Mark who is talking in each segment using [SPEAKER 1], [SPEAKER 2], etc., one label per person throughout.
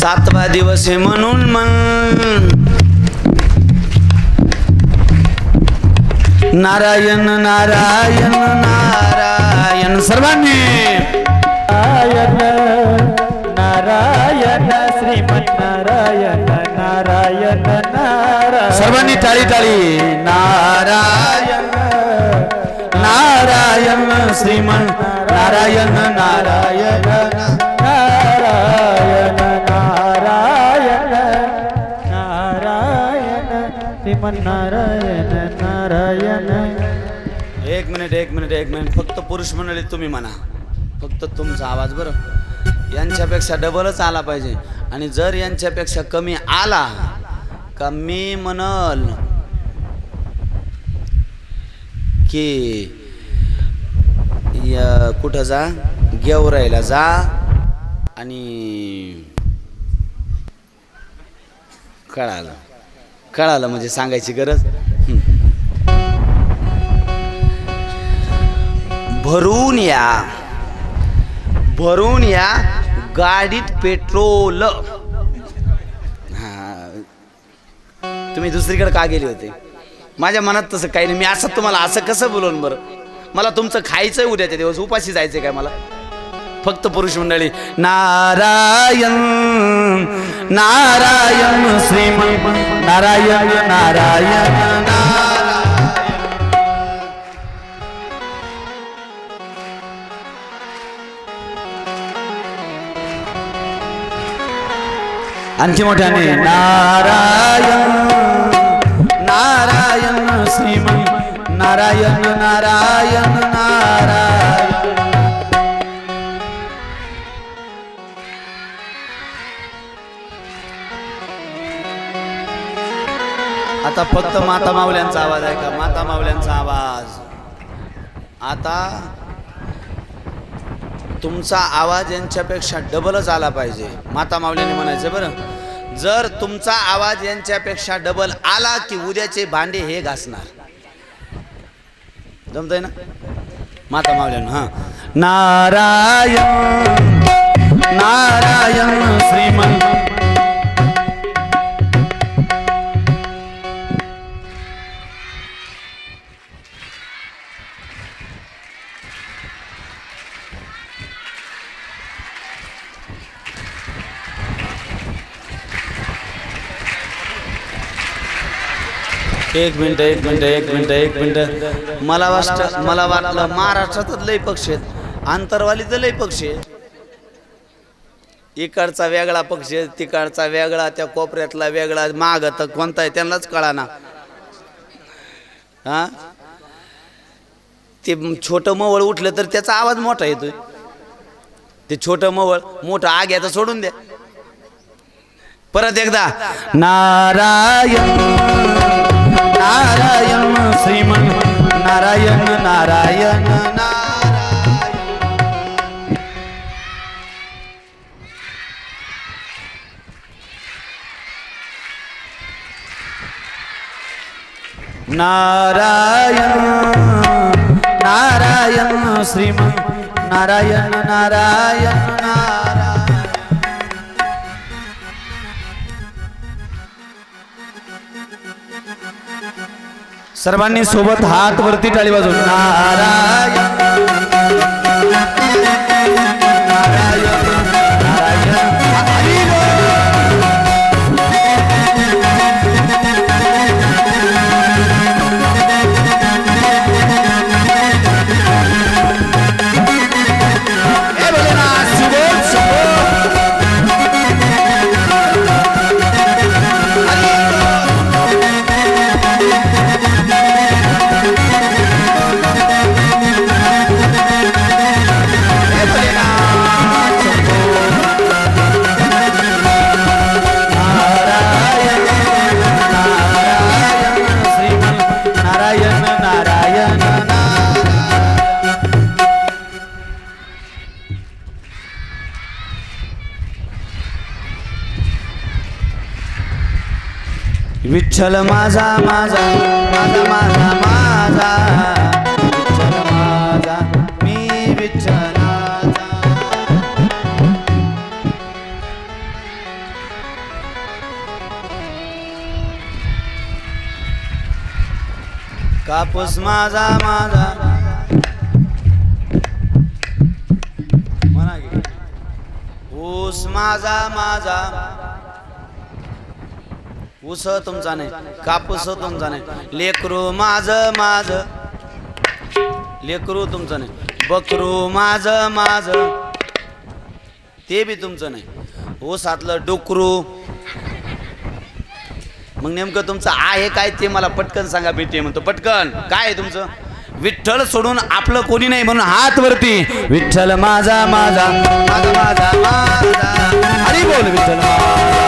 [SPEAKER 1] सातवा दिवस आहे म्हणून मन नारायण नारायण नारायण सर्वांनी।
[SPEAKER 2] नारायण नारायण श्रीमन्नारायण नारायण नारायण
[SPEAKER 1] सर्वांनी टाळी टाळी नारायण नारायण श्रीमन नारायण नारायण
[SPEAKER 2] नारायण। श्रीमन्नारायण नारायण।
[SPEAKER 1] एक मिनिट एक मिनिट एक मिनिट. फक्त पुरुष मंडळी तुम्ही म्हणा. फक्त तुमचा आवाज बरं. यांच्यापेक्षा डबलच आला पाहिजे. आणि जर यांच्यापेक्षा कमी आला का मी म्हणल की कुठं जा? गेवरायला जा आणि कळालं. कळालं म्हणजे सांगायची गरज? भरून या. भरून या गाडीत पेट्रोल. तुम्ही दुसरीकडे का गेले होते? माझ्या मनात तसं काही नाही. मी असं तुम्हाला असं कसं बोलवून बरं? मला तुमचं खायचंय उद्याच्या दिवस उपाशी जायचंय काय मला? फक्त पुरुष मंडळी नारायण नारायण श्रीमन नारायण नारायण नारायण आणखी मोठ्याने नारायण नारायण श्रीमन नारायण नारायण नारायण आता फक्त माता माऊल्यांचा आवाज आहे का? माता माऊल्यांचा आवाज. आता तुमचा आवाज यांच्यापेक्षा डबलच आला पाहिजे. माता माऊलीने म्हणायचं बरं. जर तुमचा आवाज यांच्यापेक्षा डबल आला की उद्याचे भांडे हे घासणार. जमतंय ना? माता माऊल्यानं हां. नारायण नारायण श्रीमंत एक मिनिट एक मिनिट एक मिनिट एक मिनिट. मला वाटतं मला वाटलं महाराष्ट्रातच लय पक्ष आहेत. आंतरवालीच लय पक्ष आहे इकडचा वेगळा पक्ष आहे तिकडचा वेगळा त्या कोपऱ्यातला वेगळा माग तर कोणता आहे त्यांनाच कळाना. हा? ते छोटं मवळ उठलं तर त्याचा आवाज मोठा येतोय. ते छोटं मवळ मोठं आग याचं सोडून द्या. परत एकदा. नारायण नारायण श्रीमन नारायण नारायण नारायण नारायण नारायण श्रीमन नारायण नारायण नारायण सर्वांनी सोबत हात वरती टाळी वाजवून. नारायण नारायण चल माझा माझा माझा माझा माझा. चल माझा मी विठ्ठलाचा. कापूस माझा माझा. ऊस माझा माझा. ऊस तुमचा नाही कापूस तुमचा नाही लेकरू माझ माझ। लेकरू तुमचं नाही बकरू माझ माझ। ते बी तुमचं नाही हो ऊसातलं डुकरू। मग नेमकं तुमचं आहे काय ते मला पटकन सांगा भेटे म्हणतो पटकन. काय आहे तुमचं? विठ्ठल सोडून आपलं कोणी नाही म्हणून हात वरती. विठ्ठल माझा माझा माझा माझा माझा. हरी बोल विठ्ठल माझा,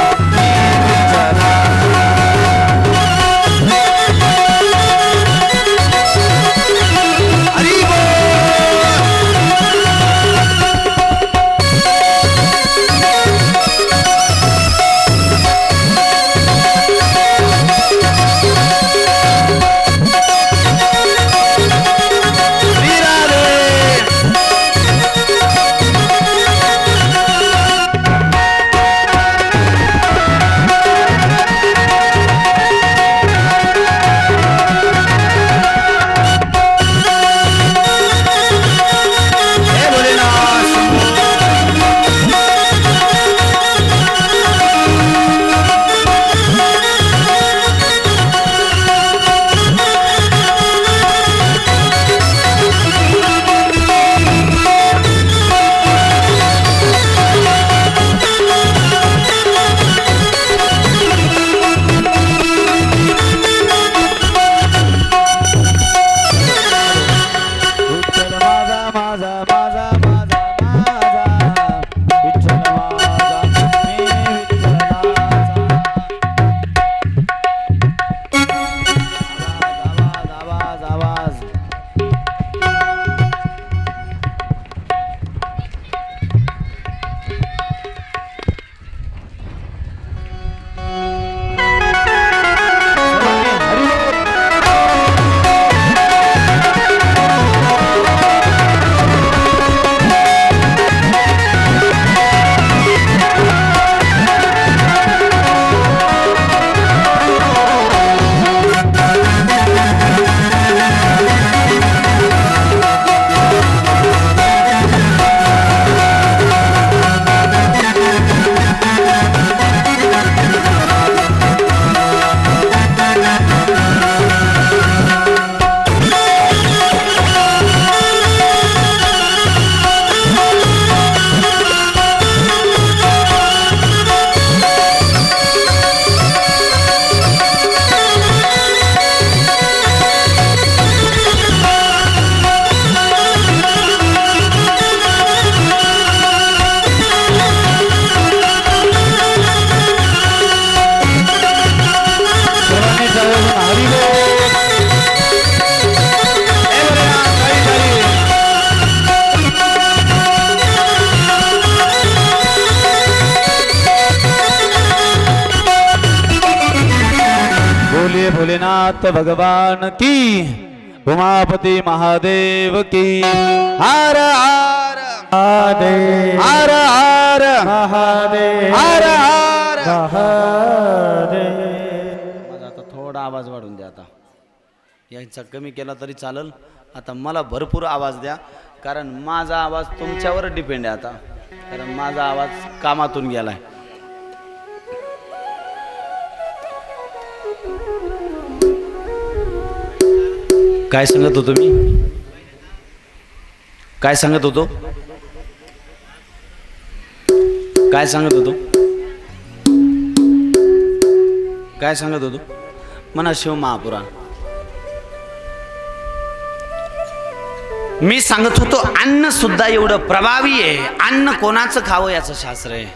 [SPEAKER 1] भोलेनाथ
[SPEAKER 2] भगवान की उमापति महादेव की।
[SPEAKER 1] हार हार
[SPEAKER 2] महादेव।
[SPEAKER 1] हार हार
[SPEAKER 2] महादेव।
[SPEAKER 1] हार हार
[SPEAKER 2] महादेव।
[SPEAKER 1] माझा आता थोडा आवाज वाढून द्या आता. यांचा कमी केला तरी चालेल. आता मला भरपूर आवाज द्या. कारण माझा आवाज तुमच्यावर डिपेंड आहे आता. कारण माझा आवाज कामातून गेलाय. काय सांगत होतो मी? काय सांगत होतो? काय सांगत होतो? काय सांगत होतो? म्हणा शिव महापुराण. मी सांगत होतो अन्न सुद्धा एवढं प्रभावी आहे. अन्न कोणाचं खावं याचं शास्त्र आहे.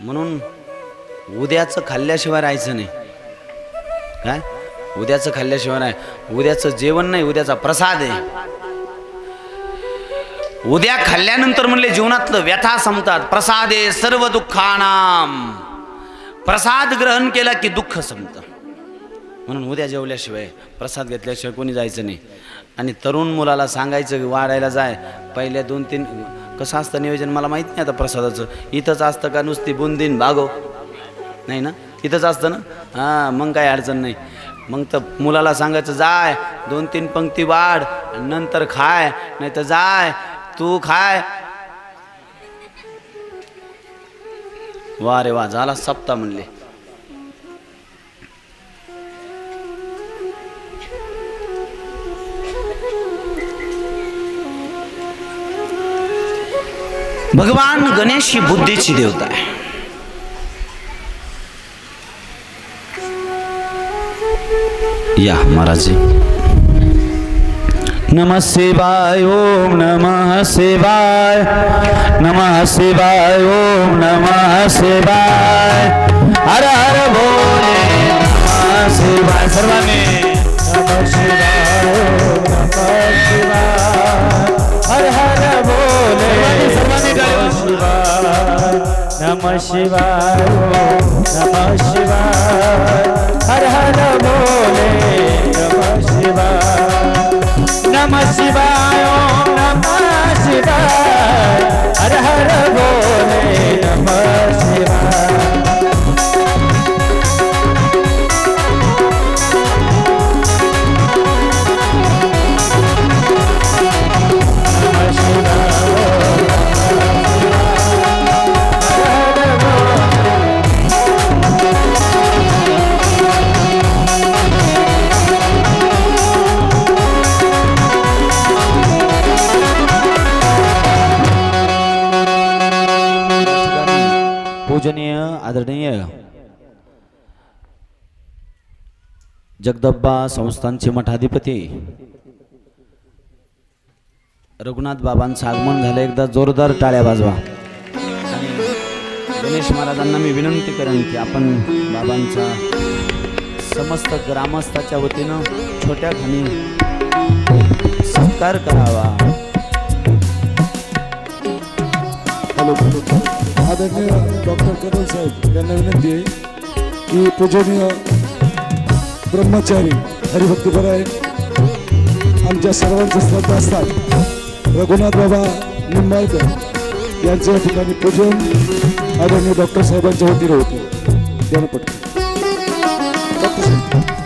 [SPEAKER 1] म्हणून उद्याचं खाल्ल्याशिवाय राहायचं नाही. काय उद्याचं खाल्ल्याशिवाय नाही. उद्याचं जेवण नाही उद्याचा प्रसाद आहे. उद्या खाल्ल्यानंतर म्हणले जीवनातलं व्यथा संपतात. प्रसादे सर्व दुःखानाम. प्रसाद ग्रहण केला की दुःख संपतं. म्हणून उद्या जेवल्याशिवाय प्रसाद घेतल्याशिवाय कोणी जायचं नाही. आणि तरुण मुलाला सांगायचं की वाढायला जाय. पहिल्या दोन तीन कसं असतं नियोजन? मला माहीत नाही आता प्रसादाचं. इथंच असतं का नुसती बुंदीन भागो? नाही ना? इथंच असतं ना? हां मग काय अडचण नाही. मग तर मुलाला सांगायचं जाय दोन तीन पंक्ती वाढ नंतर खाय नाही तर जाय तू खाय. वा रे वा झाला सप्ता म्हणले. भगवान गणेश ही बुद्धीची देवता आहे. या महाराज
[SPEAKER 2] नमः शिवाय ओम नमः शिवाय. नमः शिवाय ओम नमः शिवाय. हर हर भोले नमः शिवाय. सर्वांनी नमः शिवाय शिवाय. नमः शिवाय नम नमः शिवाय। हर हर भोले नमः शिवाय। नमः शिवाय नम शिवाय। हर हर भोले नमः जगदब्बा संस्थानचे मठाधिपती.
[SPEAKER 1] रघुनाथ बाबांचं आगमन झालं एकदा जोरदार टाळ्या वाजवा. आणि गणेश महाराजांना मी विनंती करेन की आपण बाबांचा समस्त ग्रामस्थाच्या वतीनं छोट्या खाणी सत्कार करावा.
[SPEAKER 3] हॅलो आदरणीय डॉक्टर कदम साहेब यांना विनंती आहे की पूजनीय ब्रह्मचारी हरिभक्तीपर आहे. आमच्या सर्वांचे श्रद्धा असतात. रघुनाथ बाबा निंबाळकर यांच्या या ठिकाणी पूजन आदरणीय डॉक्टर साहेबांच्या वतीने होते. त्यानं पटकन. डॉक्टर साहेब.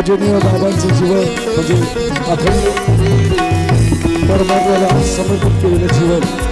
[SPEAKER 2] પૂજનીય બાબાજીજીવન પછી અખંડ પરમાત્માના સમર્પિત કરેલું જીવન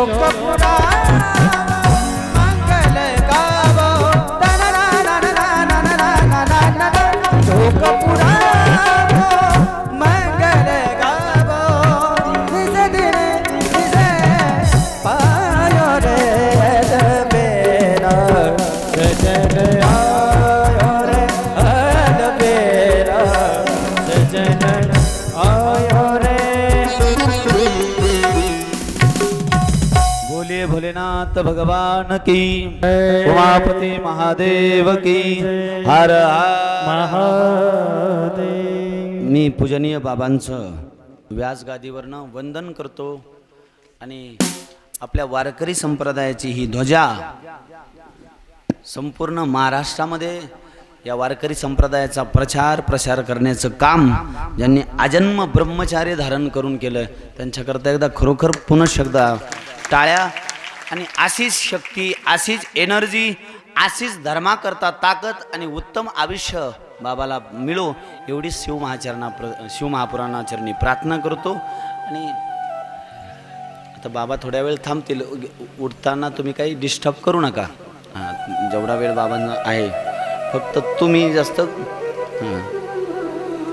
[SPEAKER 2] Oh. भोलेनाथ भगवान की उमापति महादेव की हर हर। महादेव।
[SPEAKER 1] मी पूजनीय बाबांचं व्यासगादीवरनं वंदन करतो आणि आपल्या वारकरी संप्रदायाची ही ध्वजा संपूर्ण महाराष्ट्रामध्ये या वारकरी संप्रदायाचा प्रचार प्रसार करण्याचं काम ज्यांनी आजन्म ब्रह्मचार्य धारण करून केलं त्यांच्याकरता एकदा खरोखर पुनः एकदा टाळ्या आणि अशीच शक्ती अशीच एनर्जी अशीच धर्माकरता ताकद आणि उत्तम आयुष्य बाबाला मिळो एवढी शिवमहाचरणा प्र शिवमहापुराणाचरणी प्रार्थना करतो. आणि आता बाबा थोड्या वेळ थांबतील. उठताना तुम्ही काही डिस्टर्ब करू नका. हां जेवढा वेळ बाबांना आहे फक्त तुम्ही जास्त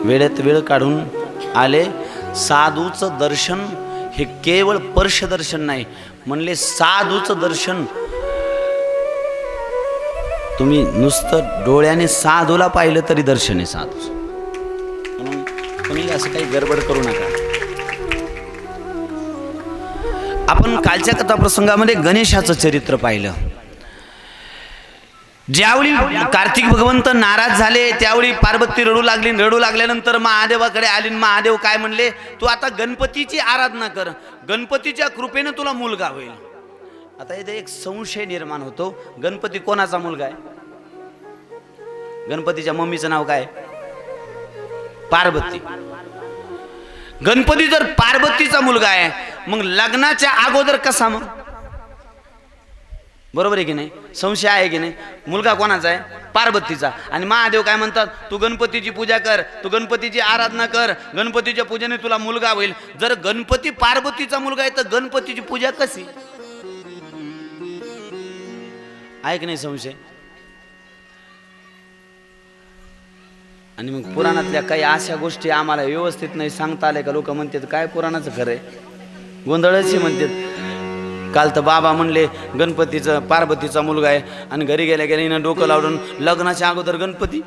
[SPEAKER 1] वेळेत वेळ काढून आले. साधूचं दर्शन हे केवळ दर्शन नाही म्हणले साधूचं दर्शन. तुम्ही नुसतं डोळ्याने साधूला पाहिलं तरी दर्शन आहे साधू म्हणून तुम्ही असं काही गडबड करू नका. आपण कालच्या कथाप्रसंगामध्ये गणेशाचं चरित्र पाहिलं. ज्यावेळी कार्तिक भगवंत नाराज झाले त्यावेळी पार्वती रडू लागली. रडू लागल्यानंतर महादेवाकडे आली महादेव काय म्हणले? तू आता गणपतीची आराधना कर. गणपतीच्या कृपेनं तुला मुलगा होईल. आता इथे एक संशय निर्माण होतो. गणपती कोणाचा मुलगा आहे? गणपतीच्या मम्मीचं नाव काय? पार्वती. गणपती जर पार्वतीचा मुलगा आहे मग लग्नाच्या अगोदर कसा मग? बरोबर आहे की नाही? संशय आहे की नाही? मुलगा कोणाचा आहे? पार्वतीचा. आणि महादेव काय म्हणतात? तू गणपतीची पूजा कर. तू गणपतीची आराधना कर. गणपतीच्या पूजेने तुला मुलगा होईल. जर गणपती पार्वतीचा मुलगा आहे तर गणपतीची पूजा कशी? आहे की नाही संशय? आणि मग पुराणातल्या काही अशा गोष्टी आम्हाला व्यवस्थित नाही सांगता आल्या का? लोक म्हणतात काय पुराणाचं खरं आहे? गोंधळच म्हणतात. काल तर बाबा म्हणले गणपतीचं पार्वतीचा मुलगा आहे. आणि घरी गेल्या गेल्या हिनं डोकं लावून लग्नाच्या अगोदर गणपती.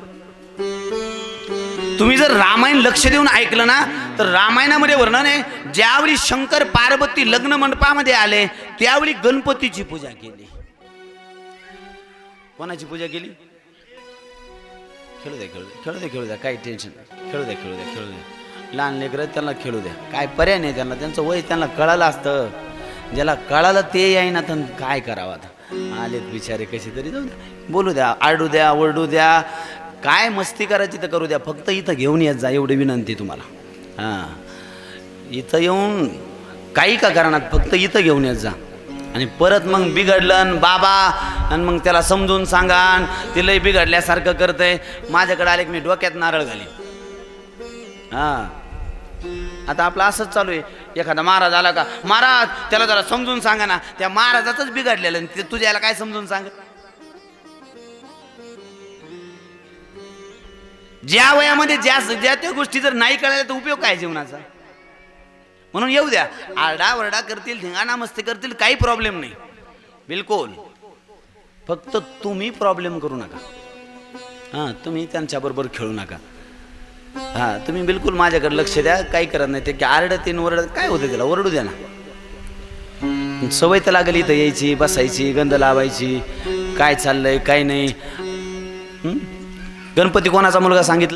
[SPEAKER 1] तुम्ही जर रामायण लक्ष देऊन ऐकलं ना तर रामायणामध्ये वर्णन आहे ज्यावेळी शंकर पार्वती लग्न मंडपामध्ये आले त्यावेळी गणपतीची पूजा केली. कोणाची पूजा केली? खेळू द्या खेळू द्या खेळू द्या खेळू द्या काही टेन्शन नाही. खेळू द्या खेळू द्या खेळू द्या लहान लेकरं त्यांना खेळू द्या काय पर्याय नाही त्यांना त्यांचं वय त्यांना कळालं असतं. ज्याला कळालं ते येईना तर काय करावं आता? आलेत बिचारे कसे तरी. जाऊ द्या बोलू द्या आडू द्या ओरडू द्या. काय मस्ती करायची तर करू द्या. फक्त इथं घेऊन येत जा एवढी विनंती तुम्हाला. हां. इथं येऊन काही का करणार? फक्त इथं घेऊन येत जा. आणि परत मग बिघडलं आणि बाबा आणि मग त्याला समजून सांगा आणि ते लय बिघडल्यासारखं करतंय. माझ्याकडे आले की मी डोक्यात नारळ घाली हां. आता आपलं असंच चालू आहे. एखादा महाराज आला का महाराज त्याला जरा समजून सांगा ना त्या महाराजाचंच बिघडलेलं आणि ते तुझ्याला काय समजून सांग ज्या वयामध्ये ज्या ज्या त्या गोष्टी जर नाही कळाल्या तर उपयोग काय जीवनाचा? म्हणून येऊ द्या आरडाओरडा करतील धिंगाणा मस्ती करतील काही प्रॉब्लेम नाही. बिलकुल. फक्त तुम्ही प्रॉब्लेम करू नका. हां तुम्ही त्यांच्याबरोबर खेळू नका. हां तुम्ही बिलकुल माझ्याकडे लक्ष द्या. काही करत नाही ते. की आरडतीन ओरड काय होतं त्याला? ओरडू द्या ना. सवय तर लागली इथं यायची बसायची गंध लावायची. काय चाललंय काय नाही. गणपती कोणाचा मुलगा सांगितलं?